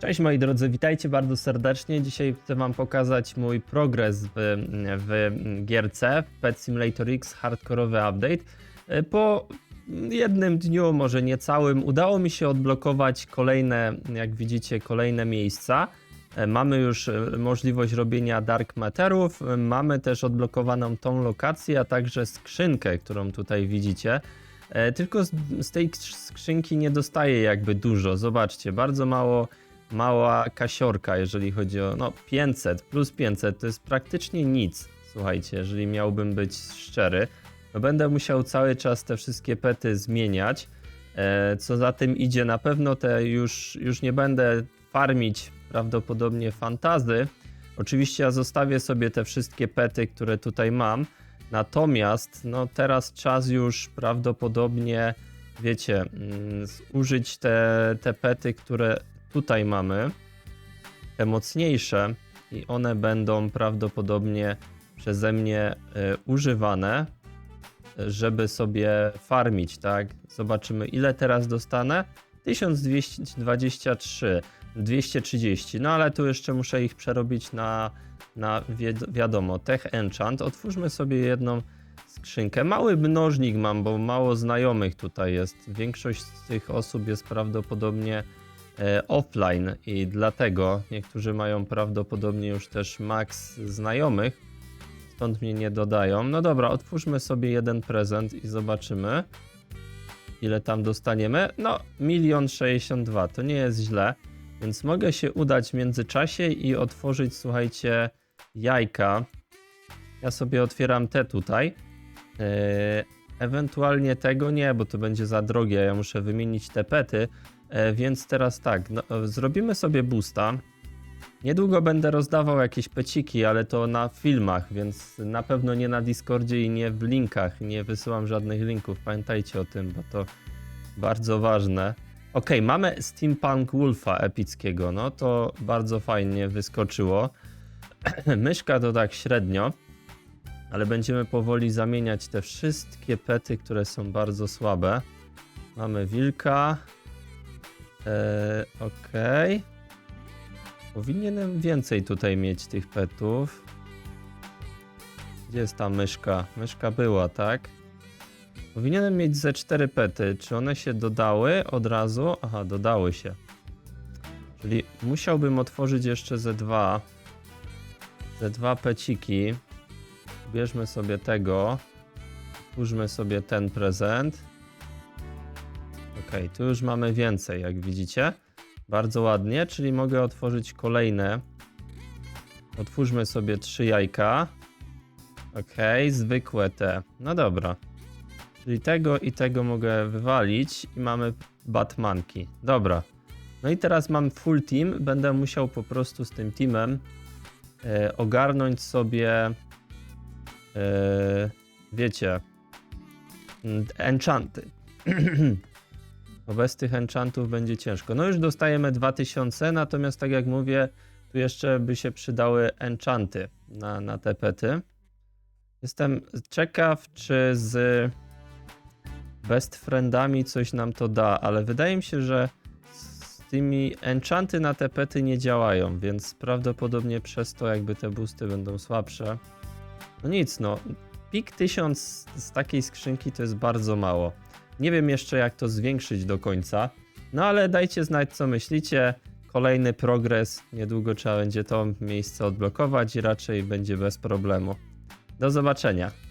Cześć moi drodzy, witajcie bardzo serdecznie. Dzisiaj chcę wam pokazać mój progres w, w gierce Pet Simulator X hardkorowy update. Po jednym dniu, może niecałym, udało mi się odblokować kolejne, jak widzicie, kolejne miejsca. Mamy już możliwość robienia dark matterów, mamy też odblokowaną tą lokację, a także skrzynkę, którą tutaj widzicie. E, Tylko z, z tej skrzynki nie dostaję jakby dużo. Zobaczcie, bardzo mało mała kasiorka, jeżeli chodzi o no 500 plus 500 to jest praktycznie nic. Słuchajcie, jeżeli miałbym być szczery, no będę musiał cały czas te wszystkie pety zmieniać. E, co za tym idzie, na pewno te już, już nie będę farmić prawdopodobnie fantazy. Oczywiście ja zostawię sobie te wszystkie pety, które tutaj mam. Natomiast no teraz czas już prawdopodobnie, wiecie, mm, użyć te, te pety, które tutaj mamy, te mocniejsze i one będą prawdopodobnie przeze mnie y, używane, żeby sobie farmić, tak? Zobaczymy ile teraz dostanę. 1223, 230, no ale tu jeszcze muszę ich przerobić na, na wi wiadomo, Tech Enchant. Otwórzmy sobie jedną skrzynkę. Mały mnożnik mam, bo mało znajomych tutaj jest. Większość z tych osób jest prawdopodobnie offline i dlatego niektórzy mają prawdopodobnie już też max znajomych, stąd mnie nie dodają. No dobra, otwórzmy sobie jeden prezent i zobaczymy ile tam dostaniemy. No, milion sześćdziesiąt dwa, to nie jest źle, więc mogę się udać w międzyczasie i otworzyć, słuchajcie, jajka. Ja sobie otwieram te tutaj. Yy, ewentualnie tego nie, bo to będzie za drogie, ja muszę wymienić te pety. E, więc teraz tak, no, zrobimy sobie boosta. Niedługo będę rozdawał jakieś peciki, ale to na filmach, więc na pewno nie na Discordzie i nie w linkach. Nie wysyłam żadnych linków, pamiętajcie o tym, bo to bardzo ważne. Ok, mamy Steampunk Wolfa epickiego, no to bardzo fajnie wyskoczyło. Myszka to tak średnio, ale będziemy powoli zamieniać te wszystkie pety, które są bardzo słabe. Mamy wilka. Eee, Okej. Powinienem więcej tutaj mieć tych petów. Gdzie jest ta myszka? Myszka była, tak? Powinienem mieć ze cztery pety. Czy one się dodały od razu? Aha, dodały się. Czyli musiałbym otworzyć jeszcze ze dwa. Ze dwa peciki. Bierzmy sobie tego. Otwórzmy sobie ten prezent. Tu już mamy więcej, jak widzicie. Bardzo ładnie, czyli mogę otworzyć kolejne. Otwórzmy sobie trzy jajka. Ok, zwykłe te. No dobra. Czyli tego i tego mogę wywalić i mamy Batmanki. Dobra. No i teraz mam full team. Będę musiał po prostu z tym teamem e, ogarnąć sobie e, wiecie mm, enchanty. Bo bez tych enchantów będzie ciężko. No już dostajemy 2000, natomiast tak jak mówię, tu jeszcze by się przydały enchanty na, na te pety. Jestem ciekaw, czy z best friendami coś nam to da, ale wydaje mi się, że z tymi enchanty na te pety nie działają, więc prawdopodobnie przez to jakby te boosty będą słabsze. No nic, no. Pik 1000 z takiej skrzynki to jest bardzo mało. Nie wiem jeszcze jak to zwiększyć do końca, no ale dajcie znać co myślicie. Kolejny progres, niedługo trzeba będzie to miejsce odblokować i raczej będzie bez problemu. Do zobaczenia.